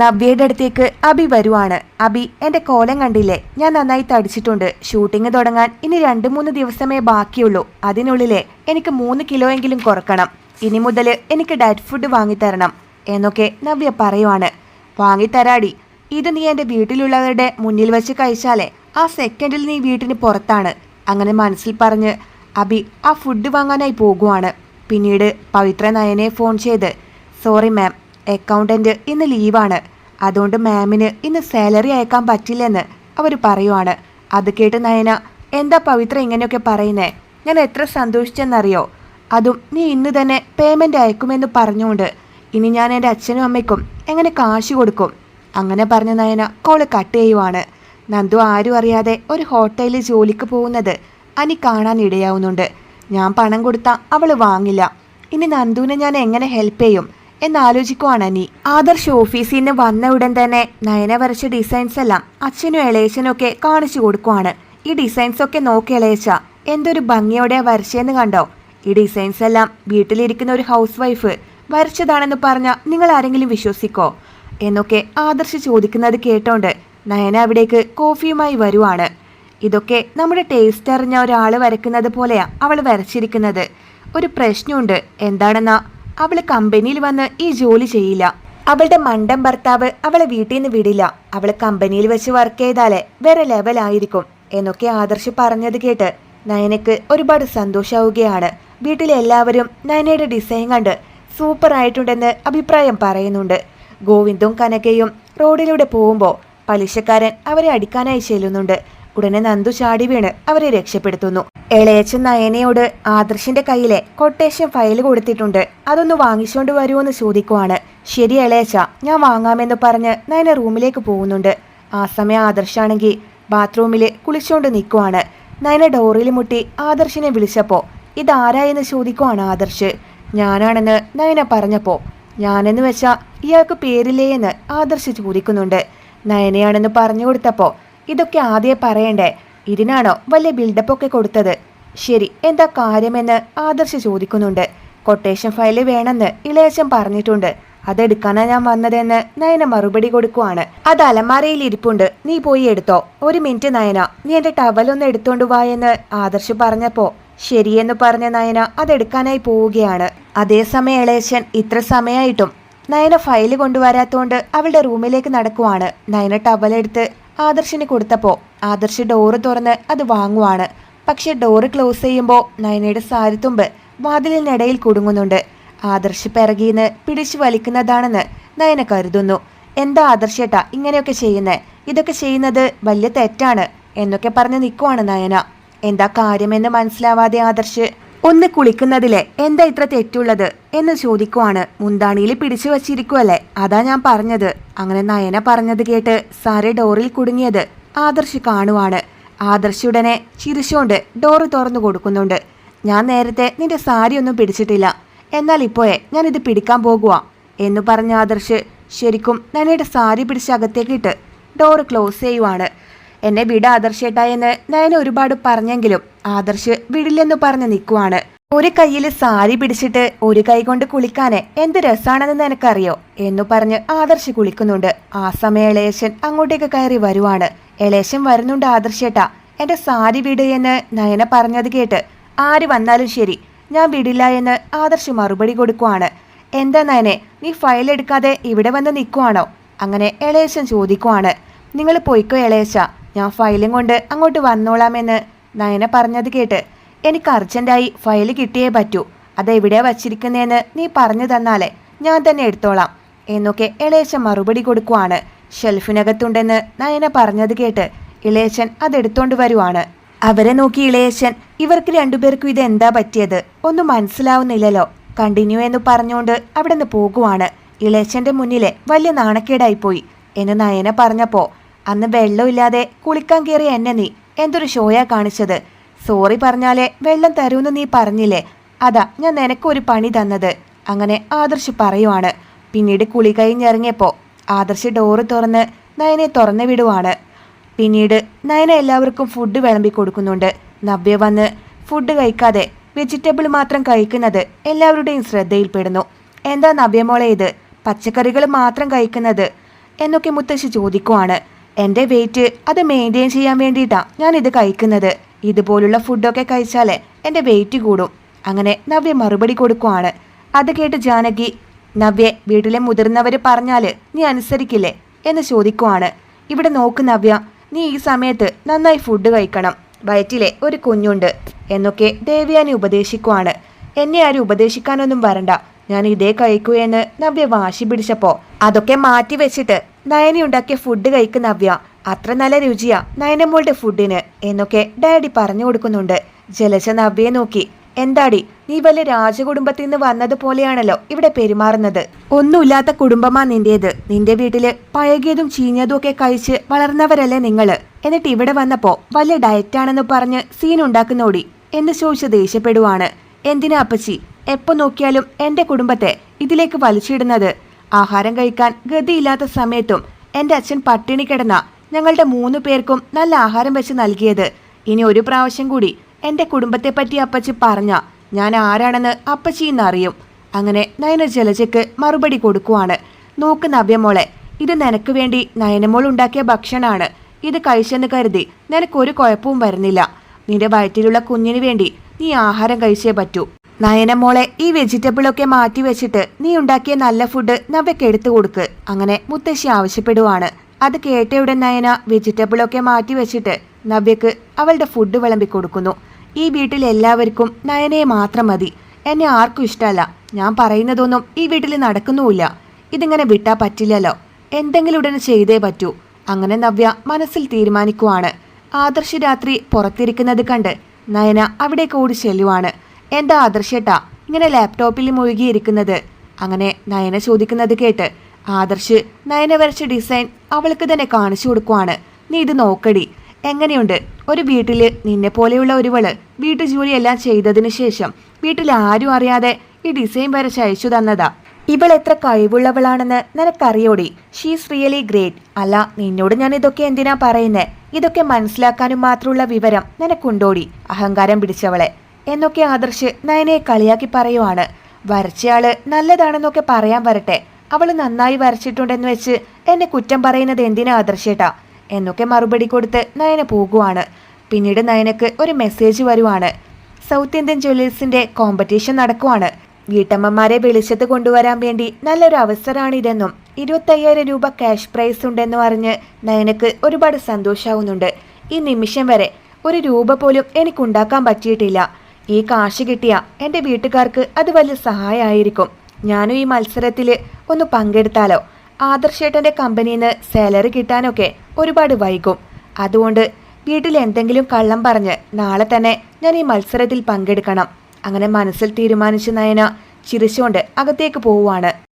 നവ്യയുടെ അടുത്തേക്ക് അബി വരുവാണ്. അബി എന്റെ കോലം കണ്ടില്ലേ? ഞാൻ നന്നായി തടിച്ചിട്ടുണ്ട്. ഷൂട്ടിംഗ് തുടങ്ങാൻ ഇനി രണ്ട് മൂന്ന് ദിവസമേ ബാക്കിയുള്ളൂ. അതിനുള്ളിലെ എനിക്ക് മൂന്ന് കിലോ എങ്കിലും കുറക്കണം. ഇനി മുതൽ എനിക്ക് ഡയറ്റ് ഫുഡ് വാങ്ങിത്തരണം എന്നൊക്കെ നവ്യ പറയുവാണ്. വാങ്ങിത്തരാടി. ഇത് നീ എന്റെ വീട്ടിലുള്ളവരുടെ മുന്നിൽ വെച്ച് കഴിച്ചാലേ ആ സെക്കൻഡിൽ നീ വീട്ടിന് പുറത്താണ്. അങ്ങനെ മനസ്സിൽ പറഞ്ഞ് അബി ആ ഫുഡ് വാങ്ങാനായി പോകുവാണ്. പിന്നീട് പവിത്ര നയനെ ഫോൺ ചെയ്ത് സോറി മാം അക്കൗണ്ടന്റ് ഇന്ന് ലീവാണ് അതുകൊണ്ട് മാമിന് ഇന്ന് സാലറി അയക്കാൻ പറ്റില്ലെന്ന് അവർ പറയുവാണ്. അത് കേട്ട് നയന എന്താ പവിത്ര ഇങ്ങനെയൊക്കെ പറയുന്നേ? ഞാൻ എത്ര സന്തോഷിച്ചെന്നറിയോ? അതും നീ ഇന്ന് തന്നെ പേയ്മെന്റ് അയക്കുമെന്ന് പറഞ്ഞുകൊണ്ട് ഇനി ഞാൻ എന്റെ അച്ഛനും അമ്മയ്ക്കും എങ്ങനെ കാശ് കൊടുക്കും? അങ്ങനെ പറഞ്ഞ നയന കോൾ കട്ട് ചെയ്യുവാണ്. നന്ദു ആരും അറിയാതെ ഒരു ഹോട്ടലിൽ ജോലിക്ക് പോകുന്നത് അനി കാണാൻ ഇടയാവുന്നുണ്ട്. ഞാൻ പണം കൊടുത്താൽ അവൾ വാങ്ങില്ല. ഇനി നന്ദുവിനെ ഞാൻ എങ്ങനെ ഹെൽപ്പ് ചെയ്യും? എന്നാലോചിക്കുവാണ് അനി. ആദർശ് ഓഫീസിൽ നിന്ന് വന്ന ഉടൻ തന്നെ നയന വരച്ച ഡിസൈൻസ് എല്ലാം അച്ഛനും ഇളയച്ചനും ഒക്കെ കാണിച്ചു കൊടുക്കുവാണ്. ഈ ഡിസൈൻസ് ഒക്കെ നോക്കി ഇളയച്ച എന്തൊരു ഭംഗിയോടെ വരച്ചെന്ന് കണ്ടോ? ഈ ഡിസൈൻസ് എല്ലാം വീട്ടിലിരിക്കുന്ന ഒരു ഹൗസ് വൈഫ് വരച്ചതാണെന്ന് പറഞ്ഞ നിങ്ങൾ ആരെങ്കിലും വിശ്വസിക്കോ? എന്നൊക്കെ ആദർശ് ചോദിക്കുന്നത് കേട്ടോണ്ട് നയന അവിടേക്ക് കോഫിയുമായി വരുവാണ്. ഇതൊക്കെ നമ്മുടെ ടേസ്റ്റ് അറിഞ്ഞ ഒരാൾ വരയ്ക്കുന്നത് പോലെയാ അവൾ വരച്ചിരിക്കുന്നത്. ഒരു പ്രശ്നമുണ്ട്. എന്താണെന്നാ അവൾ കമ്പനിയിൽ വന്ന് ഈ ജോലി ചെയ്യില്ല. അവളുടെ മണ്ടം ഭർത്താവ് അവളെ വീട്ടിൽ നിന്ന് വിടില്ല. അവൾ കമ്പനിയിൽ വെച്ച് വർക്ക് ചെയ്താലേ വേറെ ലെവൽ ആയിരിക്കും എന്നൊക്കെ ആദർശ് പറഞ്ഞത് കേട്ട് നയനക്ക് ഒരുപാട് സന്തോഷാവുകയാണ്. വീട്ടിലെ എല്ലാവരും നയനയുടെ ഡിസൈൻ കണ്ട് സൂപ്പർ ആയിട്ടുണ്ടെന്ന് അഭിപ്രായം പറയുന്നുണ്ട്. ഗോവിന്ദും കനകയും റോഡിലൂടെ പോകുമ്പോൾ പലിശക്കാരൻ അവരെ അടിക്കാനായി ചെല്ലുന്നുണ്ട്. ഉടനെ നന്ദു ചാടി വീണ് അവരെ രക്ഷപ്പെടുത്തുന്നു. എളയച്ചൻ നയനയോട് ആദർശിന്റെ കയ്യിലെ കൊട്ടേഷൻ ഫയൽ കൊടുത്തിട്ടുണ്ട്. അതൊന്ന് വാങ്ങിച്ചുകൊണ്ട് വരുമോന്ന് ചോദിക്കുവാണ്. ശരി എളയച്ച ഞാൻ വാങ്ങാമെന്ന് പറഞ്ഞ് നയന റൂമിലേക്ക് പോകുന്നുണ്ട്. ആ സമയം ആദർശാണെങ്കിൽ ബാത്റൂമിൽ കുളിച്ചുകൊണ്ട് നിൽക്കുവാണ് നയന ഡോറിൽ മുട്ടി ആദർശിനെ വിളിച്ചപ്പോ ഇതാരായെന്ന് ചോദിക്കുവാണ് ആദർശ്. ഞാനാണെന്ന് നയന പറഞ്ഞപ്പോൾ ഞാനെന്ന് വെച്ചാ ഇയാൾക്ക് പേരില്ലേ എന്ന് ആദർശ് ചോദിക്കുന്നുണ്ട്. നയനയാണെന്ന് പറഞ്ഞു കൊടുത്തപ്പോൾ ഇതൊക്കെ ആദ്യം പറയണ്ടേ? ഇതിനാണോ വലിയ ബിൽഡപ്പ് ഒക്കെ കൊടുത്തത്? ശരി എന്താ കാര്യമെന്ന് ആദർശ ചോദിക്കുന്നുണ്ട്. കൊട്ടേഷൻ ഫയൽ വേണമെന്ന് ഇളയച്ചൻ പറഞ്ഞിട്ടുണ്ട്. അതെടുക്കാനാ ഞാൻ വന്നതെന്ന് നയന മറുപടി കൊടുക്കുവാണ്. അത് അലമാരയിൽ ഇരിപ്പുണ്ട്. നീ പോയി എടുത്തോ. ഒരു മിനിറ്റ് നയന. നീ എന്റെ ഒന്ന് എടുത്തോണ്ട് വാ എന്ന് ആദർശ് പറഞ്ഞപ്പോ ശരിയെന്ന് പറഞ്ഞ നയന അതെടുക്കാനായി പോവുകയാണ്. അതേസമയം ഇളയച്ചൻ ഇത്ര സമയമായിട്ടും നയന ഫയൽ കൊണ്ടുവരാത്തോണ്ട് അവളുടെ റൂമിലേക്ക് നടക്കുവാണ്. നയന ടവലെടുത്ത് ആദർശിന് കൊടുത്തപ്പോൾ ആദർശ് ഡോറ് തുറന്ന് അത് വാങ്ങുവാണ്. പക്ഷെ ഡോറ് ക്ലോസ് ചെയ്യുമ്പോൾ നയനയുടെ സാരിത്തുമ്പ് വാതിലിനിടയിൽ കുടുങ്ങുന്നുണ്ട്. ആദർശ് പിറകീന്ന് പിടിച്ചു വലിക്കുന്നതാണെന്ന് നയന കരുതുന്നു. എന്താ ആദർശേട്ടാ ഇങ്ങനെയൊക്കെ ചെയ്യുന്നേ? ഇതൊക്കെ ചെയ്യുന്നത് വലിയ തെറ്റാണ് എന്നൊക്കെ പറഞ്ഞ് നിൽക്കുവാണ് നയന. എന്താ കാര്യമെന്ന് മനസ്സിലാവാതെ ആദർശ്? ഒന്ന് കുളിക്കുന്നതിൽ എന്താ ഇത്ര തെറ്റുള്ളത് എന്ന് ചോദിക്കുവാണ്. മുന്താണിയിൽ പിടിച്ചു വച്ചിരിക്കുവല്ലേ? അതാ ഞാൻ പറഞ്ഞത്. അങ്ങനെ നയന പറഞ്ഞത് കേട്ട് സാറെ ഡോറിൽ കുടുങ്ങിയത് ആദർശ് കാണുവാണ്. ആദർശ് ഉടനെ ചിരിച്ചുകൊണ്ട് ഡോറ് തുറന്നു കൊടുക്കുന്നുണ്ട്. ഞാൻ നേരത്തെ നിന്റെ സാരി ഒന്നും പിടിച്ചിട്ടില്ല. എന്നാൽ ഇപ്പോഴേ ഞാനിത് പിടിക്കാൻ പോകുക എന്ന് പറഞ്ഞ ആദർശ് ശരിക്കും നനയുടെ സാരി പിടിച്ച് അകത്തേക്കിട്ട് ഡോറ് ക്ലോസ് ചെയ്യുവാണ്. എന്നെ വിട ആദർശേട്ടാ എന്ന് നയന ഒരുപാട് പറഞ്ഞെങ്കിലും ആദർശ് വിടില്ലെന്ന് പറഞ്ഞ് നിൽക്കുവാണ് ഒരു കയ്യിൽ സാരി പിടിച്ചിട്ട് ഒരു കൈ കൊണ്ട് കുളിക്കാന് എന്ത് രസാണെന്ന് നിനക്കറിയോ എന്നു പറഞ്ഞ് ആദർശ് കുളിക്കുന്നുണ്ട്. ആ സമയം ഇളയച്ചൻ അങ്ങോട്ടേക്ക് കയറി വരുവാണ്. ഇളയച്ചൻ വരുന്നുണ്ട് ആദർശേട്ടാ എന്റെ സാരി വിട് എന്ന് നയന പറഞ്ഞത് കേട്ട് ആര് വന്നാലും ശരി ഞാൻ വിടില്ല എന്ന് ആദർശ് മറുപടി കൊടുക്കുവാണ്. എന്താ നയനെ നീ ഫയൽ എടുക്കാതെ ഇവിടെ വന്ന് നിൽക്കുവാണോ അങ്ങനെ ഇളയച്ചൻ ചോദിക്കുവാണ്. നിങ്ങൾ പോയിക്കോ ഇളയച്ച ഞാൻ ഫയലും കൊണ്ട് അങ്ങോട്ട് വന്നോളാമെന്ന് നയന പറഞ്ഞത് കേട്ട് എനിക്ക് അർജന്റായി ഫയൽ കിട്ടിയേ പറ്റൂ. അതെവിടെയാ വച്ചിരിക്കുന്നതെന്ന് നീ പറഞ്ഞു തന്നാലേ ഞാൻ തന്നെ എടുത്തോളാം എന്നൊക്കെ ഇളയച്ചൻ മറുപടി കൊടുക്കുവാണ്. ഷെൽഫിനകത്തുണ്ടെന്ന് നയന പറഞ്ഞത് കേട്ട് ഇളയച്ചൻ അതെടുത്തോണ്ട് വരുവാണ്. അവരെ നോക്കി ഇളയച്ചൻ ഇവർക്ക് രണ്ടുപേർക്കും ഇത് എന്താ പറ്റിയത്? ഒന്നും മനസ്സിലാവുന്നില്ലല്ലോ. കണ്ടിന്യൂ എന്ന് പറഞ്ഞുകൊണ്ട് അവിടെ നിന്ന് പോകുവാണ്. ഇളേശന്റെ മുന്നിലെ വലിയ നാണക്കേടായിപ്പോയി എന്ന് നയന പറഞ്ഞപ്പോ അന്ന് വെള്ളമില്ലാതെ കുളിക്കാൻ കയറി എന്നെ നീ എന്തൊരു ഷോയാ കാണിച്ചത്. സോറി പറഞ്ഞാലേ വെള്ളം തരൂന്ന് നീ പറഞ്ഞില്ലേ. അതാ ഞാൻ നിനക്കൊരു പണി തന്നത്. അങ്ങനെ ആദർശ് പറയുവാണ്. പിന്നീട് കുളി കഴിഞ്ഞിറങ്ങിയപ്പോൾ ആദർശ് ഡോറ് തുറന്ന് നയനെ തുറന്നു വിടുവാണ്. പിന്നീട് നയന എല്ലാവർക്കും ഫുഡ് വിളമ്പി കൊടുക്കുന്നുണ്ട്. നവ്യ വന്ന് ഫുഡ് കഴിക്കാതെ വെജിറ്റബിൾ മാത്രം കഴിക്കുന്നത് എല്ലാവരുടെയും ശ്രദ്ധയിൽപ്പെടുന്നു. എന്താ നവ്യമോളെ ഇത്? പച്ചക്കറികൾ മാത്രം കഴിക്കുന്നത്? എന്നൊക്കെ മുത്തശ്ശി ചോദിക്കുവാണ്. എന്റെ വെയിറ്റ് അത് മെയിന്റെയിൻ ചെയ്യാൻ വേണ്ടിയിട്ടാണ് ഇത് കഴിക്കുന്നത്. ഇതുപോലുള്ള ഫുഡൊക്കെ കഴിച്ചാലേ എന്റെ വെയിറ്റ് കൂടും. അങ്ങനെ നവ്യ മറുപടി കൊടുക്കുവാണ്. അത് കേട്ട് ജാനകി നവ്യ വീട്ടിലെ മുതിർന്നവർ പറഞ്ഞാൽ നീ അനുസരിക്കില്ലേ എന്ന് ചോദിക്കുവാണ്. ഇവിടെ നോക്ക് നവ്യ നീ ഈ സമയത്ത് നന്നായി ഫുഡ് കഴിക്കണം. വയറ്റിലെ ഒരു കുഞ്ഞുണ്ട് എന്നൊക്കെ ദേവിയാനെ ഉപദേശിക്കുവാണ്. എന്നെ ആരും ഉപദേശിക്കാനൊന്നും വരണ്ട. ഞാൻ ഇതേ കഴിക്കൂ എന്ന് നവ്യ വാശി പിടിച്ചപ്പോൾ അതൊക്കെ മാറ്റി വെച്ചിട്ട് നയനി ഉണ്ടാക്കിയ ഫുഡ് കഴിക്കുന്ന നവ്യ. അത്ര നല്ല രുചിയാ നയനമ്മളുടെ ഫുഡിന് എന്നൊക്കെ ഡാഡി പറഞ്ഞു കൊടുക്കുന്നുണ്ട്. ജലജ നവ്യയെ നോക്കി. എന്താടി നീ വലിയ രാജകുടുംബത്തിൽ നിന്ന് വന്നതുപോലെയാണല്ലോ ഇവിടെ പെരുമാറുന്നത്. ഒന്നുമില്ലാത്ത കുടുംബമാ നിന്റേത്. നിന്റെ വീട്ടിൽ പഴകിയതും ചീഞ്ഞതും ഒക്കെ കഴിച്ച് വളർന്നവരല്ലേ നിങ്ങൾ. എന്നിട്ട് ഇവിടെ വന്നപ്പോ വലിയ ഡയറ്റാണെന്ന് പറഞ്ഞ് സീൻ ഉണ്ടാക്കുന്നോടി എന്ന് ചോദിച്ച് ദേഷ്യപ്പെടുവാണ്. എന്തിനാ അപ്പച്ചി? എപ്പോ നോക്കിയാലും എന്റെ കുടുംബത്തെ ഇതിലേക്ക് വലിച്ചിടുന്നത്? ആഹാരം കഴിക്കാൻ ഗതിയില്ലാത്ത സമയത്തും എന്റെ അച്ഛൻ പട്ടിണി കിടന്ന ഞങ്ങളുടെ മൂന്ന് പേർക്കും നല്ല ആഹാരം വെച്ച് നൽകിയത്. ഇനി ഒരു പ്രാവശ്യം കൂടി എന്റെ കുടുംബത്തെ പറ്റി അപ്പച്ചി പറഞ്ഞ ഞാൻ ആരാണെന്ന് അപ്പച്ചി ഇന്നറിയും. അങ്ങനെ നയന ജലജയ്ക്ക് മറുപടി കൊടുക്കുവാണ്. നോക്ക് നവ്യമോളെ ഇത് നിനക്ക് വേണ്ടി നയനമോൾ ഉണ്ടാക്കിയ ഭക്ഷണമാണ് ഇത് കഴിച്ചെന്ന് കരുതി നിനക്കൊരു കുഴപ്പവും വരുന്നില്ല. നിന്റെ വയറ്റിലുള്ള കുഞ്ഞിന് വേണ്ടി നീ ആഹാരം കഴിച്ചേ പറ്റൂ. നയനമോളെ ഈ വെജിറ്റബിളൊക്കെ മാറ്റി വെച്ചിട്ട് നീ ഉണ്ടാക്കിയ നല്ല ഫുഡ് നവയ്ക്ക് എടുത്തു കൊടുക്ക്. അങ്ങനെ മുത്തശ്ശി ആവശ്യപ്പെടുവാണ്. അത് കേട്ടയുടൻ നയന വെജിറ്റബിളൊക്കെ മാറ്റി വെച്ചിട്ട് നവ്യക്ക് അവളുടെ ഫുഡ് വിളമ്പി കൊടുക്കുന്നു. ഈ വീട്ടിൽ എല്ലാവർക്കും നയനയെ മാത്രം മതി. എന്നെ ആർക്കും ഇഷ്ടമല്ല. ഞാൻ പറയുന്നതൊന്നും ഈ വീട്ടിൽ നടക്കുന്നുമില്ല. ഇതിങ്ങനെ വിട്ടാ പറ്റില്ലല്ലോ. എന്തെങ്കിലും ഉടനെ ചെയ്തേ പറ്റൂ. അങ്ങനെ നവ്യ മനസ്സിൽ തീരുമാനിക്കുവാണ്. ആദർശ രാത്രി പുറത്തിരിക്കുന്നത് കണ്ട് നയന അവിടേക്ക് ഓടി ചെല്ലുവാണ്. എന്താ ആദർശേട്ടാ? ഇങ്ങനെ ലാപ്ടോപ്പിൽ മുഴുകിയിരിക്കുന്നത്. അങ്ങനെ നയന ചോദിക്കുന്നത് കേട്ട് ആദർശ് നയന വരച്ച ഡിസൈൻ അവൾക്ക് തന്നെ കാണിച്ചു കൊടുക്കുവാണ്. നീ ഇത് നോക്കടി. എങ്ങനെയുണ്ട്? ഒരു വീട്ടിൽ നിന്നെ പോലെയുള്ള ഒരുവൾ വീട്ടു ജോലിയെല്ലാം ചെയ്തതിനു ശേഷം വീട്ടിൽ ആരും അറിയാതെ ഈ ഡിസൈൻ വരച്ച് അയച്ചു തന്നതാ. ഇവൾ എത്ര കഴിവുള്ളവളാണെന്ന് നിനക്കറിയോടി? ഷീസ് റിയലി ഗ്രേറ്റ് അല്ല നിന്നോട് ഞാൻ ഇതൊക്കെ എന്തിനാ പറയുന്നത് ഇതൊക്കെ മനസ്സിലാക്കാനും മാത്രമുള്ള വിവരം നിനക്കുണ്ടോടി? അഹങ്കാരം പിടിച്ചവളെ. എന്നൊക്കെ ആദർശ് നയനയെ കളിയാക്കി പറയുവാണ്. വരച്ചയാൾ നല്ലതാണെന്നൊക്കെ പറയാൻ വരട്ടെ. അവൾ നന്നായി വരച്ചിട്ടുണ്ടെന്ന് വെച്ച് എന്നെ കുറ്റം പറയുന്നത് എന്തിനാ ആദർശേട്ടാ? എന്നൊക്കെ മറുപടി കൊടുത്ത് നയന പോകുവാണ്. പിന്നീട് നയനക്ക് ഒരു മെസ്സേജ് വരുവാണ്. സൗത്ത് ഇന്ത്യൻ ജ്വല്ലേഴ്സിന്റെ കോമ്പറ്റീഷൻ നടക്കുവാണ്. വീട്ടമ്മമാരെ വെളിച്ചത്ത് കൊണ്ടുവരാൻ വേണ്ടി നല്ലൊരു അവസരമാണിതെന്നും ഇരുപത്തയ്യായിരം രൂപ ക്യാഷ് പ്രൈസ് ഉണ്ടെന്നും അറിഞ്ഞ് നയനക്ക് ഒരുപാട് സന്തോഷാവുന്നുണ്ട്. ഈ നിമിഷം വരെ ഒരു രൂപ പോലും എനിക്കുണ്ടാക്കാൻ പറ്റിയിട്ടില്ല. ഈ കാശ് കിട്ടിയ എന്റെ വീട്ടുകാർക്ക് അത് വലിയ സഹായമായിരിക്കും ഞാനും ഈ മത്സരത്തിൽ ഒന്ന് പങ്കെടുത്താലോ? ആദർശേട്ടന്റെ കമ്പനിയിൽ നിന്ന് സാലറി കിട്ടാനൊക്കെ ഒരുപാട് വൈകും. അതുകൊണ്ട് വീട്ടിൽ എന്തെങ്കിലും കള്ളം പറഞ്ഞ് നാളെ തന്നെ ഞാൻ ഈ മത്സരത്തിൽ പങ്കെടുക്കണം. അങ്ങനെ മനസ്സിൽ തീരുമാനിച്ച നയന ചിരിച്ചുകൊണ്ട് അകത്തേക്ക് പോവുകയാണ്